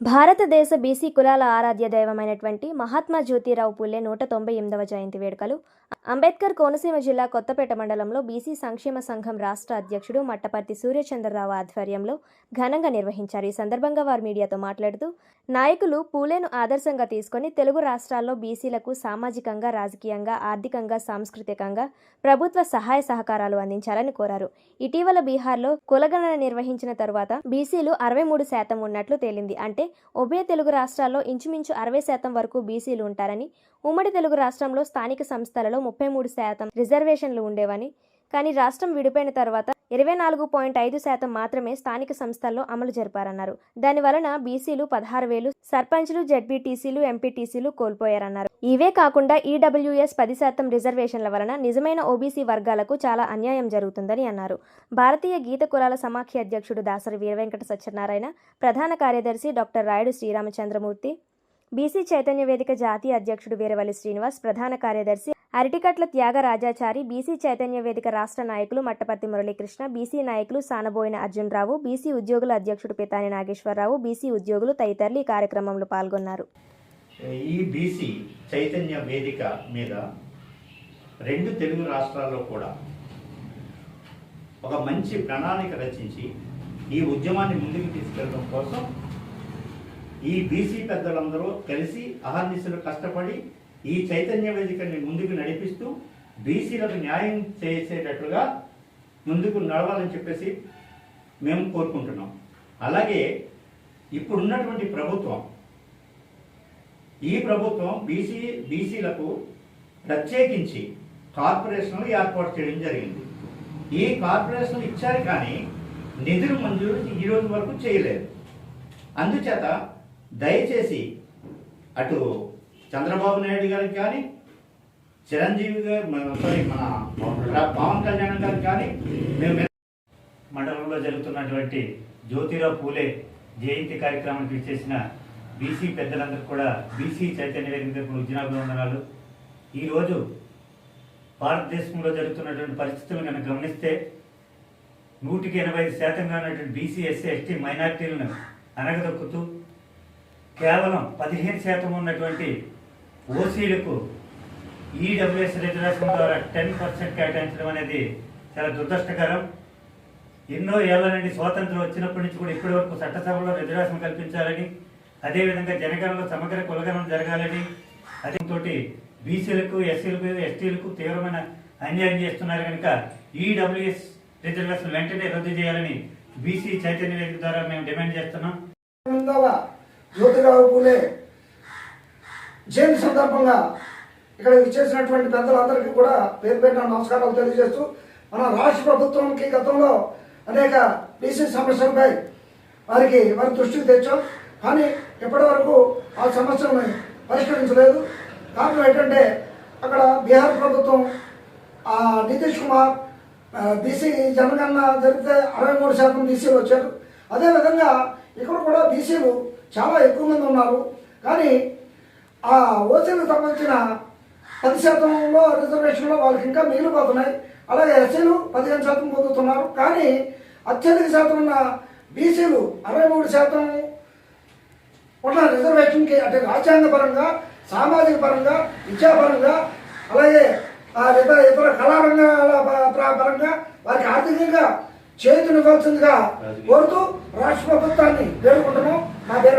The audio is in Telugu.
భారతదేశ బీసీ కులాల ఆరాధ్య దైవమైనటువంటి మహాత్మా జ్యోతిరావు పూలే నూట తొంభై ఎనిమిదవ జయంతి వేడుకలు. అంబేద్కర్ కోనసీమ జిల్లా కొత్తపేట మండలంలో బీసీ సంక్షేమ సంఘం రాష్ట్ర అధ్యక్షుడు మట్టపర్తి సూర్యచంద్రరావు ఆధ్వర్యంలో ఘనంగా నిర్వహించారు. ఈ సందర్భంగా వారు మీడియాతో మాట్లాడుతూ నాయకులు పూలేను ఆదర్శంగా తీసుకొని తెలుగు రాష్ట్రాల్లో బీసీలకు సామాజికంగా రాజకీయంగా ఆర్థికంగా సాంస్కృతికంగా ప్రభుత్వ సహాయ సహకారాలు అందించాలని కోరారు. ఇటీవల బీహార్లో కులగణన నిర్వహించిన తరువాత బీసీలు అరవై మూడు శాతం ఉన్నట్లు తేలింది. అంటే ఉభయ తెలుగు రాష్ట్రాల్లో ఇంచుమించు అరవై శాతం వరకు బీసీలు ఉంటారని ఉమ్మడి తెలుగు రాష్ట్రంలో స్థానిక సంస్థలలో ముప్పై మూడు శాతం రిజర్వేషన్లు ఉండేవని కానీ రాష్ట్రం విడిపోయిన తర్వాత ఇరవై నాలుగు పాయింట్ ఐదు శాతం మాత్రమే స్థానిక సంస్థల్లో అమలు జరిపారన్నారు. దాని వలన బీసీలు పదహారు వేలు సర్పంచ్లు జడ్పీటీసీలు ఎంపీటీసీలు కోల్పోయారన్నారు. ఇవే కాకుండా ఈడబ్ల్యూఎస్ పది శాతం రిజర్వేషన్ల వలన నిజమైన ఓబీసీ వర్గాలకు చాలా అన్యాయం జరుగుతుందని అన్నారు. భారతీయ గీత కులాల సమాఖ్య అధ్యక్షుడు దాసరి వీరవెంకట సత్యనారాయణ ప్రధాన కార్యదర్శి డాక్టర్ రాయుడు శ్రీరామచంద్రమూర్తి బీసీ చైతన్య వేదిక జాతీయ అధ్యక్షుడు వీరవల్లి శ్రీనివాస్ ప్రధాన కార్యదర్శి అరటికట్ల త్యాగరాజాచారి బీసీ చైతన్య వేదిక రాష్ట్ర నాయకులు మట్టపత్తి మురళీకృష్ణ బీసీ నాయకులు సానబోయిన అర్జునరావు బీసీ ఉద్యోగుల అధ్యక్షుడు పితాని నాగేశ్వరరావు బీసీ ఉద్యోగులు తదితరులు ఈ కార్యక్రమంలో పాల్గొన్నారు. ఈ బీసీ చైతన్య వేదిక మీద రెండు తెలుగు రాష్ట్రాల్లో కూడా ఒక మంచి ప్రణాళిక రచించి ఈ ఉద్యమాన్ని ముందుకు తీసుకెళ్ళడం కోసం ఈ బీసీ పెద్దలందరూ కలిసి అహర్నిశలు కష్టపడి ఈ చైతన్య వేదికని ముందుకు నడిపిస్తూ బీసీలకు న్యాయం చేసేటట్లుగా ముందుకు నడవాలని చెప్పేసి మేము కోరుకుంటున్నాం. అలాగే ఇప్పుడున్నటువంటి ప్రభుత్వం ఈ ప్రభుత్వం బీసీ బీసీలకు ప్రత్యేకించి కార్పొరేషన్లు ఏర్పాటు చేయడం జరిగింది. ఈ కార్పొరేషన్లు ఇచ్చారు కానీ నిధులు మంజూరు ఈ రోజు వరకు చేయలేదు. అందుచేత దయచేసి అటు చంద్రబాబు నాయుడు గారికి కానీ చిరంజీవి గారు సారీ మన పవన్ కళ్యాణ్ గారికి కానీ మేము మండలంలో జరుగుతున్నటువంటి జ్యోతిరావు పూలే జయంతి కార్యక్రమానికి చేసిన బీసీ పెద్దలందరూ కూడా బీసీ చైతన్య వేదిక తరపున ఈరోజు భారతదేశంలో జరుగుతున్నటువంటి పరిస్థితులు కనుక గమనిస్తే నూటికి ఎనభై ఐదు శాతంగా ఉన్నటువంటి బీసీ ఎస్సీ ఎస్టీ మైనార్టీలను అనగదొక్కుతూ కేవలం పదిహేను శాతం ఉన్నటువంటి ఓసీలకు ఈడబ్ల్యూఎస్ రిజర్వేషన్ ద్వారా టెన్ పర్సెంట్ కేటాయించడం అనేది చాలా దురదృష్టకరం. ఎన్నో ఏళ్ళ నుండి స్వాతంత్రం వచ్చినప్పటి నుంచి కూడా ఇప్పటి వరకు చట్టసభలో రిజర్వేషన్ కల్పించాలని అదేవిధంగా జనగణలో సమగ్ర కులగణం జరగాలని అదే తోటి బీసీలకు ఎస్సీలకు ఎస్టీలకు తీవ్రమైన అన్యాయం చేస్తున్నారు కనుక ఈడబ్ల్యూఎస్ రిజర్వేషన్ వెంటనే రద్దు చేయాలని బీసీ చైతన్య వేదిక ద్వారా మేము డిమాండ్ చేస్తున్నాం. జయంతి సందర్భంగా ఇక్కడ ఇచ్చేసినటువంటి పెద్దలందరికీ కూడా పేరు పెట్టిన నమస్కారాలు తెలియజేస్తూ మన రాష్ట్ర ప్రభుత్వంకి గతంలో అనేక బీసీ సమస్యలపై వారికి వారి దృష్టికి తెచ్చాం. కానీ ఇప్పటి వరకు ఆ సమస్యలను పరిష్కరించలేదు. కారణం ఏంటంటే అక్కడ బీహార్ ప్రభుత్వం నితీష్ కుమార్ బీసీ జనగణన జరిగితే అరవై మూడు శాతం బీసీలు వచ్చారు. అదేవిధంగా ఇక్కడ కూడా బీసీలు చాలా ఎక్కువ మంది ఉన్నారు. కానీ ఆ ఓసీలకు సంబంధించిన పది శాతంలో రిజర్వేషన్లో వాళ్ళకి ఇంకా మిగిలిపోతున్నాయి అలాగే ఎస్సీలు పదిహేను శాతం పొందుతున్నారు. కానీ అత్యధిక శాతం ఉన్న బీసీలు అరవై మూడు శాతం ఉన్న రిజర్వేషన్కి అంటే రాజ్యాంగపరంగా సామాజిక పరంగా విద్యాపరంగా అలాగే ఇతర ఇతర కళారంగాల పరంగా వారికి ఆర్థికంగా చేతునివ్వాల్సిందిగా కోరుతూ రాష్ట్ర ప్రభుత్వాన్ని వేడుకుంటున్నాం. నా పేరు